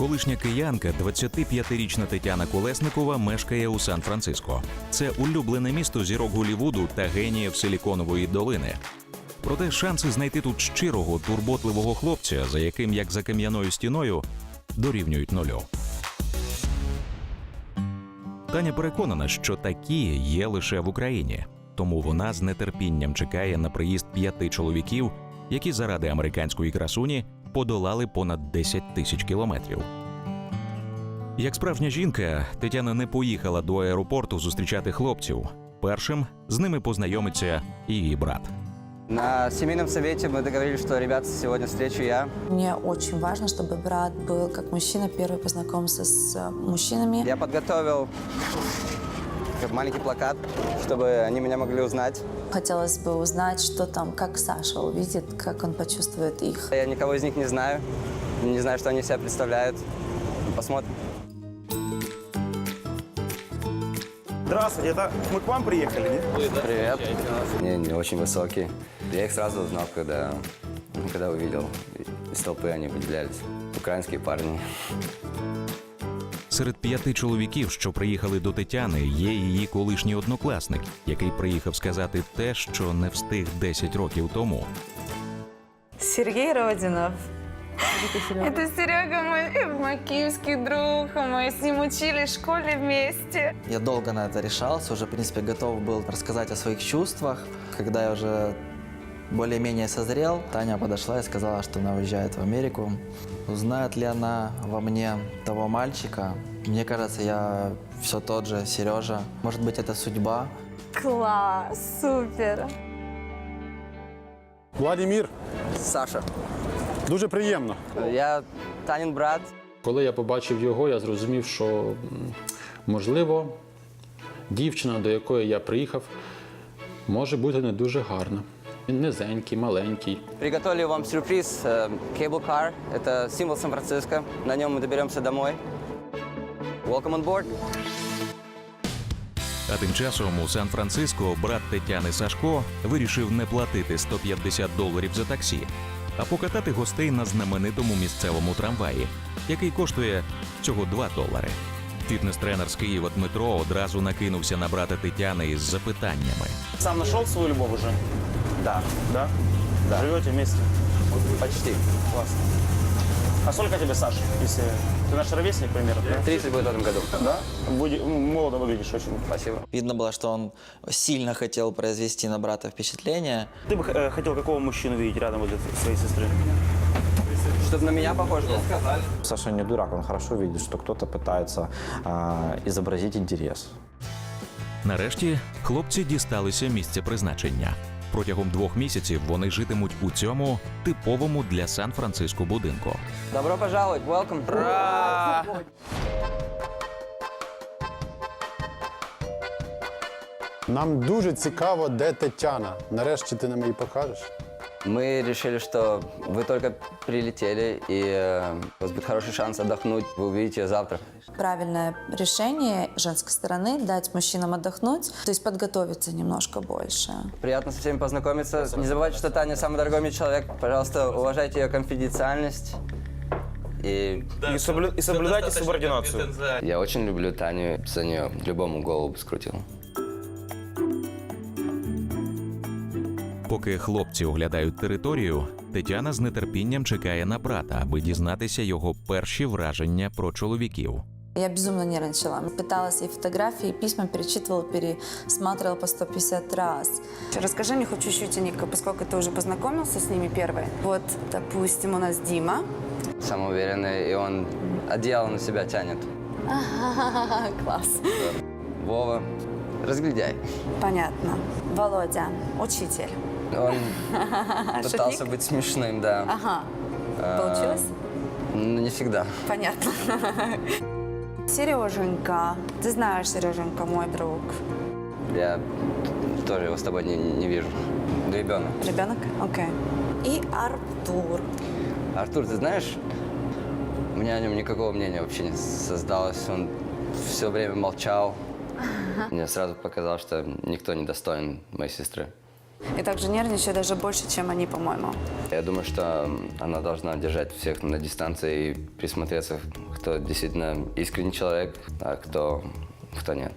Колишня киянка, 25-річна Тетяна Колесникова, мешкає у Сан-Франциско. Це улюблене місто зірок Голівуду та геніїв Силіконової долини. Проте шанси знайти тут щирого, турботливого хлопця, за яким, як за кам'яною стіною, дорівнюють нулю. Таня переконана, що такі є лише в Україні, тому вона з нетерпінням чекає на приїзд п'яти чоловіків, які заради американської красуні подолали понад 10 тисяч кілометрів. Як справжня жінка, Тетяна не поїхала до аеропорту зустрічати хлопців. Першим з ними познайомиться її брат. На семейном совете мы договорились, что ребят сегодня встречу я. Мне очень важно, чтобы брат был как мужчина, первый познакомился с э, мужчинами. Я подготовил как маленький плакат, чтобы они меня могли узнать. Хотелось бы узнать, что там, как Саша увидит, как он почувствует их. Я никого из них не знаю, не знаю, что они из себя представляют. Посмотрим. Здравствуйте, это мы к вам приехали, нет? Привет. Не, не очень высокие. Я их сразу узнал, когда, когда увидел. Из толпы они выделялись. Украинские парни. Серед п'яти чоловіків, що приїхали до Тетяни, є її колишній однокласник, який приїхав сказати те, що не встиг 10 років тому. Сергей Родинов. Это Серега мой, мой киевский друг. Мы с ним учились в школе вместе. Я долго на это решался, уже, в принципе, готов был рассказать о своих чувствах. Когда я уже более-менее созрел, Таня подошла и сказала, что она уезжает в Америку. Узнает ли она во мне того мальчика? Мне кажется, я все тот же Сережа. Может быть, это судьба. Класс, супер. Владимир, Саша. дуже приємно. Я Танин брат. Коли я побачив його, я зрозумів, що м, можливо дівчина, до якої я приїхав, може бути не дуже гарна. Він низенький, маленький. Приготовили вам сюрприз. э, Cable Car. Это символ Сан-Франциско. На нем мы доберемся домой. Welcome on board. А тим часом у Сан-Франциско брат Тетяни Сашко вирішив не платити 150 доларів за таксі, а покатати гостей на знаменитому місцевому трамваї, який коштує всього 2 долари. Фітнес-тренер з Києва Дмитро одразу накинувся на брата Тетяни із запитаннями. Сам нашел свою любовь уже? Да, Да? Живете вместе? почти. Классно. А сколько тебе, Саша? Если ты наш ровесник примерно, да? 30 будет в этом году. Да? Будь- ну, молодо выглядишь очень. Спасибо. Видно было, что он сильно хотел произвести на брата впечатление. Ты бы э, хотел какого мужчину видеть рядом возле своей сестры? Чтобы на меня похож был. Саша не дурак, он хорошо видит, что кто-то пытается а, изобразить интерес. Нарешті хлопці дісталися місця призначення. Протягом двох місяців вони житимуть у цьому типовому для Сан-Франциско будинку. Добро пожаловать, welcome. Ура! Нам дуже цікаво, де Тетяна. Нарешті ти нам її покажеш. Мы решили, что вы только прилетели, и э, у вас будет хороший шанс отдохнуть. Вы увидите ее завтра. Правильное решение женской стороны дать мужчинам отдохнуть, то есть подготовиться немножко больше. Приятно со всеми познакомиться. Не забывайте, что Таня самый дорогой мне человек. Пожалуйста, уважайте ее конфиденциальность. И И, соблю- и соблюдайте субординацию. я очень люблю Таню. За нее любому голову бы скрутил. Поки хлопці оглядають територію, Тетяна з нетерпінням чекає на брата, аби дізнатися його перші враження про чоловіків. Я безумно нервничала. Пыталась и фотографии, и письма перечитывала, пересматривала по 150 раз. Расскажи мне хоть чуть-чуть о Нико, поскольку ты уже познакомился с ними первый. Вот, допустим, у нас Дима. Самоуверенный, и он одеяло на себя тянет. Класс. Вова, разглядяй. Понятно. Володя, учитель. Он пытался быть смешным, да. Ага. Получилось? Но не всегда. Понятно. Сереженька. Ты знаешь, Сереженька, мой друг. Я тоже его с тобой не, не вижу. Ребенок. Ребенок? Окей. И Артур. Артур, ты знаешь, у меня о нем никакого мнения вообще не создалось. Он все время молчал. Мне сразу показалось, что никто не достоин моей сестры. И также нервничаю даже больше, чем они, по-моему. Я думаю, что она должна держать всех на дистанции и присмотреться, кто действительно искренний человек, а кто, кто нет.